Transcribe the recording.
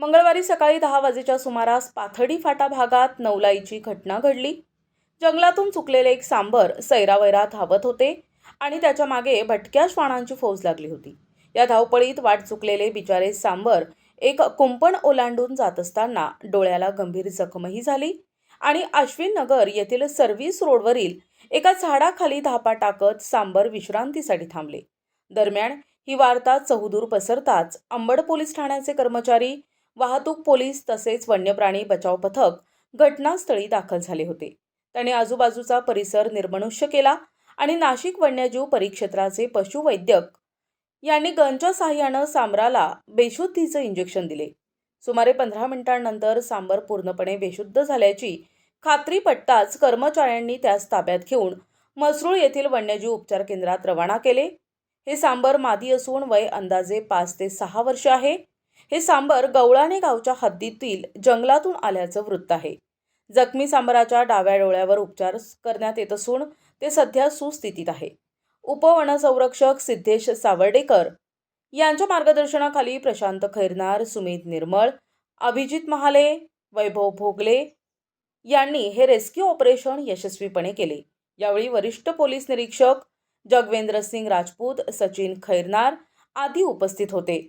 मंगळवारी सकाळी दहा वाजेच्या सुमारास पाथडी फाटा भागात नवलाईची घटना घडली. जंगलातून चुकलेले एक सांबर सैरावैरा धावत होते आणि त्याच्यामागे भटक्या श्वानांची फौज लागली होती. या धावपळीत वाट चुकलेले बिचारे सांबर एक कुंपण ओलांडून जात असताना डोळ्याला गंभीर जखमही झाली आणि अश्विन नगर येथील सर्व्हिस रोडवरील एका झाडाखाली धापा टाकत सांबर विश्रांतीसाठी थांबले. दरम्यान ही वार्ता चहुदूर पसरताच अंबड पोलीस ठाण्याचे कर्मचारी वाहतूक पोलीस तसेच वन्यप्राणी बचाव पथक घटनास्थळी दाखल झाले होते. त्याने आजूबाजूचा परिसर निर्मनुष्य केला आणि नाशिक वन्यजीव परिक्षेत्राचे पशुवैद्यक यांनी गनच्या साह्यानं सांबराला बेशुद्धीचं इंजेक्शन दिले. सुमारे पंधरा मिनिटांनंतर सांबर पूर्णपणे बेशुद्ध झाल्याची खात्री पटताच कर्मचाऱ्यांनी त्यास ताब्यात घेऊन मसरूळ येथील वन्यजीव उपचार केंद्रात रवाना केले. हे सांबर मादी असून वय अंदाजे पाच ते सहा वर्ष आहे. हे सांबर गवळाणे गावच्या हद्दीतील जंगलातून आल्याचं वृत्त आहे. जखमी सांबराच्या डाव्या डोळ्यावर उपचार करण्यात येत असून ते सध्या सुस्थितीत आहे. उपवनसंरक्षक सिद्धेश सावर्डेकर यांच्या मार्गदर्शनाखाली प्रशांत खैरनार सुमित निर्मळ अभिजित महाले वैभव भोगले यांनी हे रेस्क्यू ऑपरेशन यशस्वीपणे केले. यावेळी वरिष्ठ पोलीस निरीक्षक जगवेंद्र सिंग राजपूत सचिन खैरनार आदी उपस्थित होते.